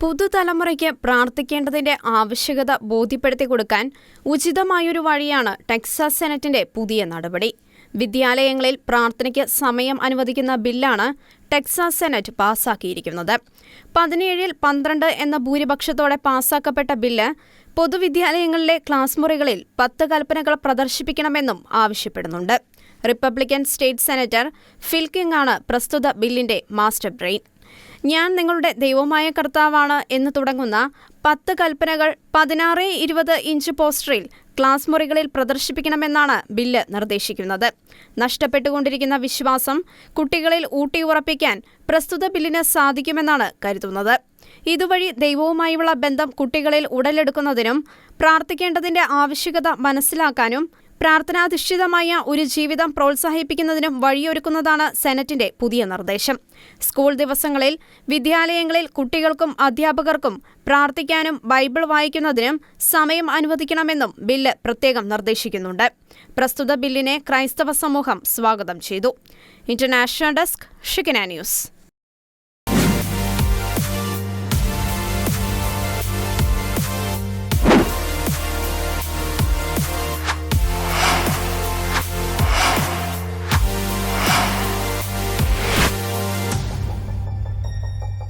പുതുതലമുറയ്ക്ക് പ്രാർത്ഥിക്കേണ്ടതിന്റെ ആവശ്യകത ബോധ്യപ്പെടുത്തി കൊടുക്കാൻ ഉചിതമായൊരു വഴിയാണ് ടെക്സാസ് സെനറ്റിന്റെ പുതിയ നടപടി. വിദ്യാലയങ്ങളിൽ പ്രാർത്ഥനയ്ക്ക് സമയം അനുവദിക്കുന്ന ബില്ലാണ് ടെക്സാസ് സെനറ്റ് പാസാക്കിയിരിക്കുന്നത്. പതിനേഴിൽ പന്ത്രണ്ട് എന്ന ഭൂരിപക്ഷത്തോടെ പാസാക്കപ്പെട്ട ബില്ല് പൊതുവിദ്യാലയങ്ങളിലെ ക്ലാസ് മുറികളിൽ പത്ത് കൽപ്പനകൾ പ്രദർശിപ്പിക്കണമെന്നും ആവശ്യപ്പെടുന്നുണ്ട്. റിപ്പബ്ലിക്കൻ സ്റ്റേറ്റ് സെനറ്റർ ഫിൽ ആണ് പ്രസ്തുത ബില്ലിന്റെ മാസ്റ്റർ ബ്രെയിൻ. ഞാൻ നിങ്ങളുടെ ദൈവമായ കർത്താവാണ് എന്ന് തുടങ്ങുന്ന പത്ത് കൽപ്പനകൾ പതിനാറ് ഇരുപത് ഇഞ്ച് പോസ്റ്ററിൽ ക്ലാസ് മുറികളിൽ പ്രദർശിപ്പിക്കണമെന്നാണ് ബില്ല് നിർദ്ദേശിക്കുന്നത്. നഷ്ടപ്പെട്ടുകൊണ്ടിരിക്കുന്ന വിശ്വാസം കുട്ടികളിൽ ഊട്ടിയുറപ്പിക്കാൻ പ്രസ്തുത ബില്ലിന് സാധിക്കുമെന്നാണ് കരുതുന്നത്. ഇതുവഴി ദൈവവുമായുള്ള ബന്ധം കുട്ടികളിൽ ഉടലെടുക്കുന്നതിനും പ്രാർത്ഥിക്കേണ്ടതിന്റെ ആവശ്യകത മനസ്സിലാക്കാനും പ്രാർത്ഥനാധിഷ്ഠിതമായ ഒരു ജീവിതം പ്രോത്സാഹിപ്പിക്കുന്നതിനും വഴിയൊരുക്കുന്നതാണ് സെനറ്റിന്റെ പുതിയ നിർദ്ദേശം. സ്കൂൾ ദിവസങ്ങളിൽ വിദ്യാലയങ്ങളിൽ കുട്ടികൾക്കും അധ്യാപകർക്കും പ്രാർത്ഥിക്കാനും ബൈബിൾ വായിക്കുന്നതിനും സമയം അനുവദിക്കണമെന്നും ബില്ല് പ്രത്യേകം നിർദ്ദേശിക്കുന്നുണ്ട്. പ്രസ്തുത ബില്ലിനെ ക്രൈസ്തവ സമൂഹം സ്വാഗതം ചെയ്തു. ഇന്റർനാഷണൽ ഡെസ്ക് ഷിക്കന ന്യൂസ്.